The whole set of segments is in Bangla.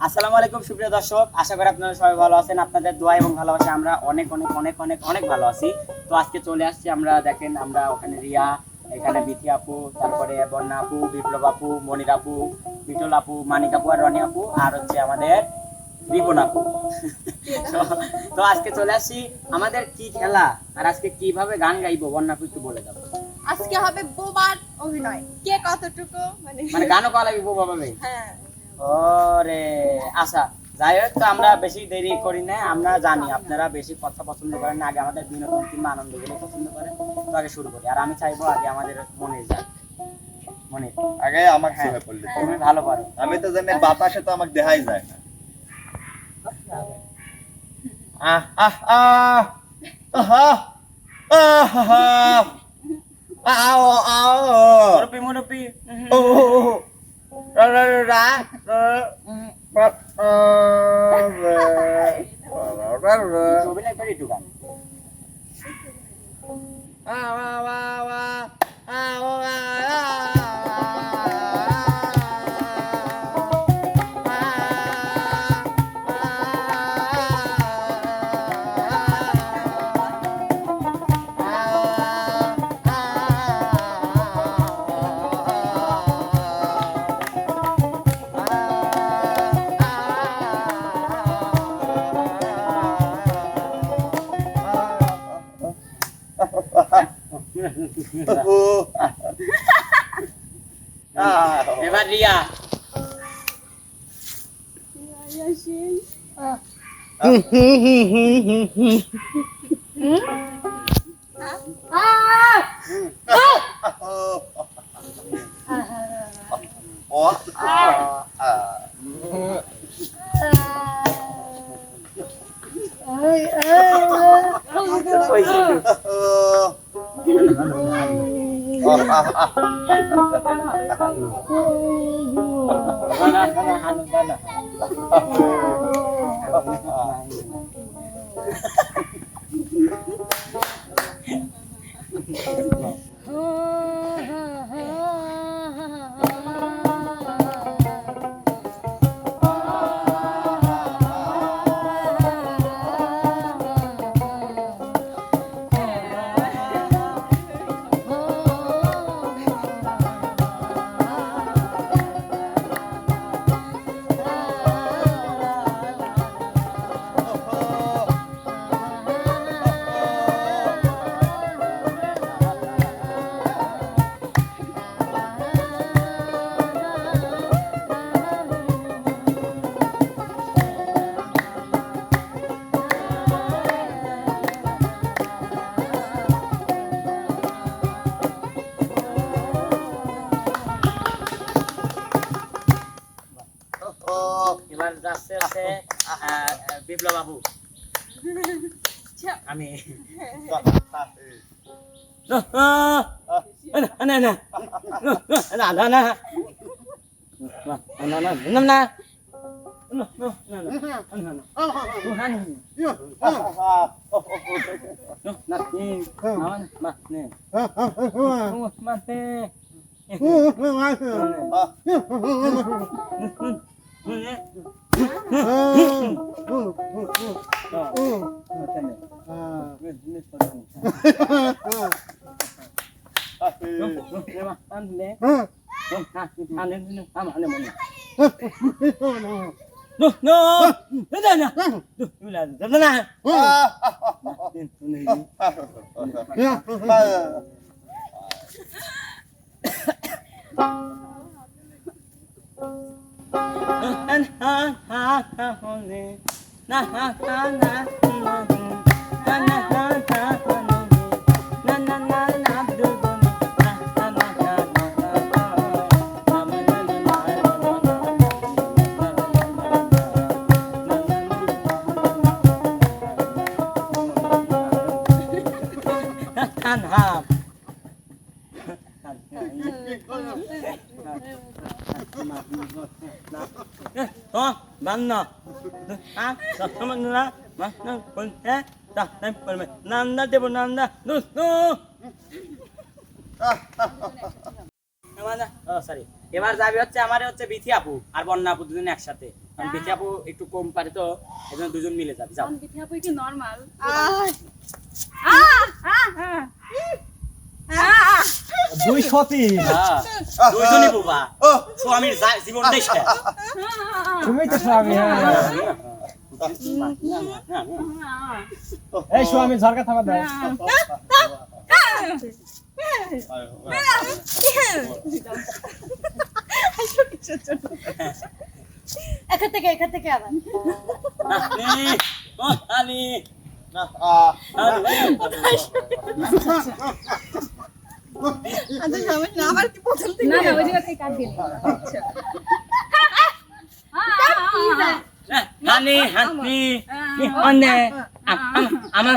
আসসালামু আলাইকুম সুপ্রিয় দর্শক। আশা করি আপনারা সবাই ভালো আছেন। আপনাদের দোয়া এবং ভালোবাসা আমরা অনেক অনেক অনেক অনেক অনেক ভালো আছি। তো আজকে চলে আসছি আমরা দেখেন আমরা ওখানে রিয়া এখানে বিথি আপু তারপরে বন্যা আপু বিপ্লব আপু মনির আপু বিটল আপু মানিক আপু আর রনি আপু আর হচ্ছে আমাদের রিপন আপু। তো- আজকে চলে আসছি আমাদের কি খেলা আর আজকে কীভাবে গান গাইবো বন্যা আপু একটু বলে দাও। আজকে হবে বোবার অভিনয়। কে কতটুকু মানে মানে গানও করা লাগবে ভাবে? হ্যাঁ। ওরে আচ্ছা যাই হোক তো আমরা বেশি দেরি করি না আমরা জানি আপনারা বেশি কথা পছন্দ করেন না আগে আমাদের বিনোদন কিংবা আনন্দগুলো পছন্দ করেন তো আগে শুরু করি। আর আমি চাইব আগে আমাদের মনে যাক। মনে আগে আমাকে হ্যাঁ পড়লে তুমি ভালো পারো। আমি তো জানি বাতাসে তো আমাকে দেখাই যায় না। আহ আহ আহ আহা আহা আও আও মুরব্বি মুরব্বি। ও। ร้ร้ร้ร้ร้ร้ร้ Coba lagi itu kan. ว้าวว้าวว้าว Oo. Ah. Di ba, Ria? Ah. Ah. na na. Na na na na. Ha. Ha ờ, ờ, ờ. ha! ஆமா அந்த மண்ணு na na na na na na na na and half. তো বান্ন সামনা মাসনা কোনতে তা নাই পরমে নান্দা দেব নান্দা নু নু ও সরি এবার যাবে হচ্ছে আমার হচ্ছে বিথি আপু আর বন্যা আপু দুজন একসাথে। কারণ বিথি আপু একটু কম পারে তো এজন্য দুজন মিলে যাবে যাও। বিথিয়াপুই কি নর্মাল দুই সতী হ্যাঁ দুইজনই বোবা। স্বামীর যা- জীবনটাই শেষ তুমি তো স্বামী হ্যাঁ। এই স্বামী ঝরকা থাকা দেয় এখান থেকে এখান থেকে আবার আমার আমার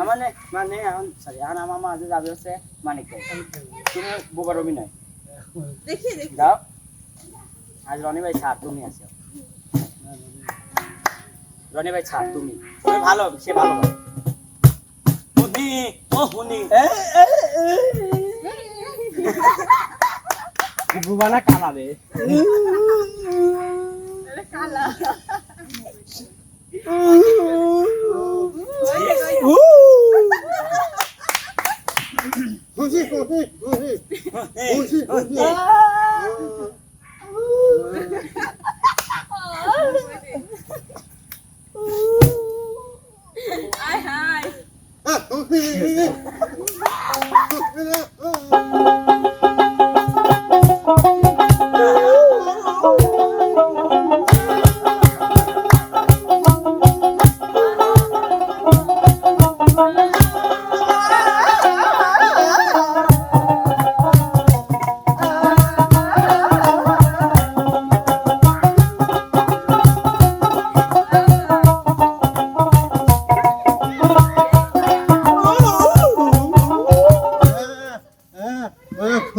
মানে মানে এখন সরি এখন আমার মাঝে যাবে হচ্ছে মানিক তুমি বোবার অভিনয় দেখি দেখি যাও আজ রনি ভাই ছাড় তুমি আসো রনি ভাই ছাড় তুমি তুমি ভালো সে ভালো হুনি ও হুনি বুবানা 오시 오시 오시 오시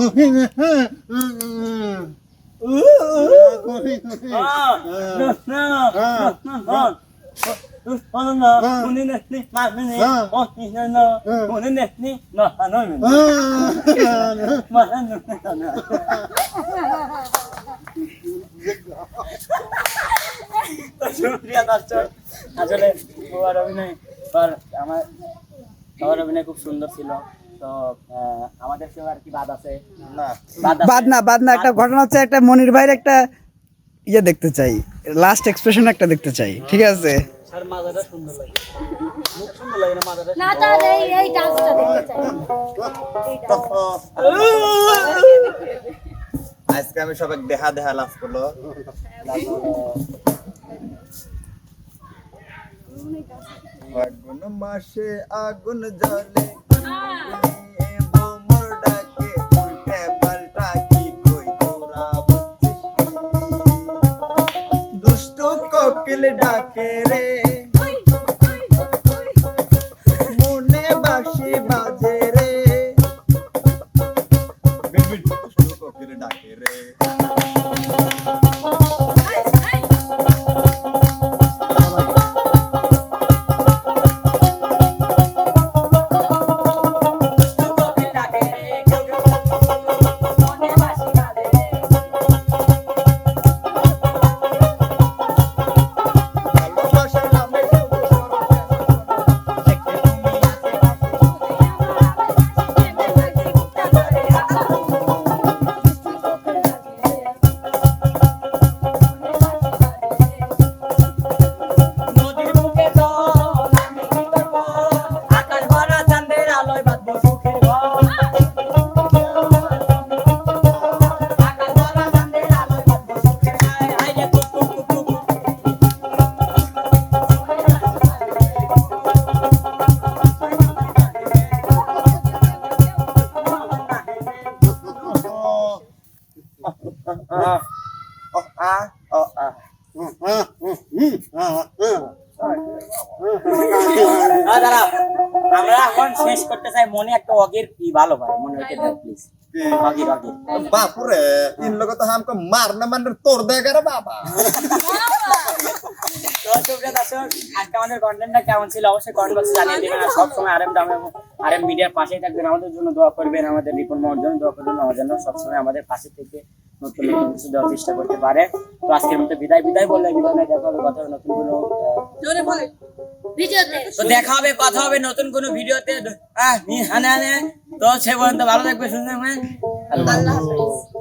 আমার তোমার অভিনয় খুব সুন্দর ছিল। তো আমাদের কেউ আর কি বাদ আছে। না। বাদ না বাদ না একটা ঘটনা হচ্ছে একটা মনির ভাইয়ের একটা ইয়ে দেখতে চাই। লাস্ট এক্সপ্রেশন একটা দেখতে চাই ঠিক আছে? না তার এই এই ডান্সটা দেখতে চাই। আজকে আমি সবাই দেহা দেহা লাভ করল। মাসে আগুন জ্বলে। কোকিল ডাকে রে। মনে বাসি বাজে আমরা এখন শেষ করতে চাই। মনে একটা অগের কি ভালো ভাই মনে হইতে দাও প্লিজ অগির অগির। বাপুরে ইন লোক তো হামকে মারনে মানে তোর রে বাবা। আজকে আমাদের কন্টেন্টটা কেমন ছিল? অবশ্যই কমেন্ট বক্সে জানিয়ে দিবেন। আর সবসময় আরএম দাম আরএম মিডিয়ার পাশেই থাকবেন। আমাদের জন্য দোয়া করবেন। আমাদের রিপোর্ট জন্য দোয়া করবেন। জন্য সবসময় আমাদের পাশে থেকে নতুন নতুন কিছু দেওয়ার চেষ্টা করতে পারে। তো আজকের মতো বিদায় বিদায় বলে বিদায় দেখা হবে কথা হবে নতুন কোনো তো দেখা হবে কথা হবে নতুন কোনো ভিডিওতে। হ্যাঁ হানে হানে তো সে পর্যন্ত ভালো থাকবে সুন্দর আল্লাহ আল্লাহ হাফেজ।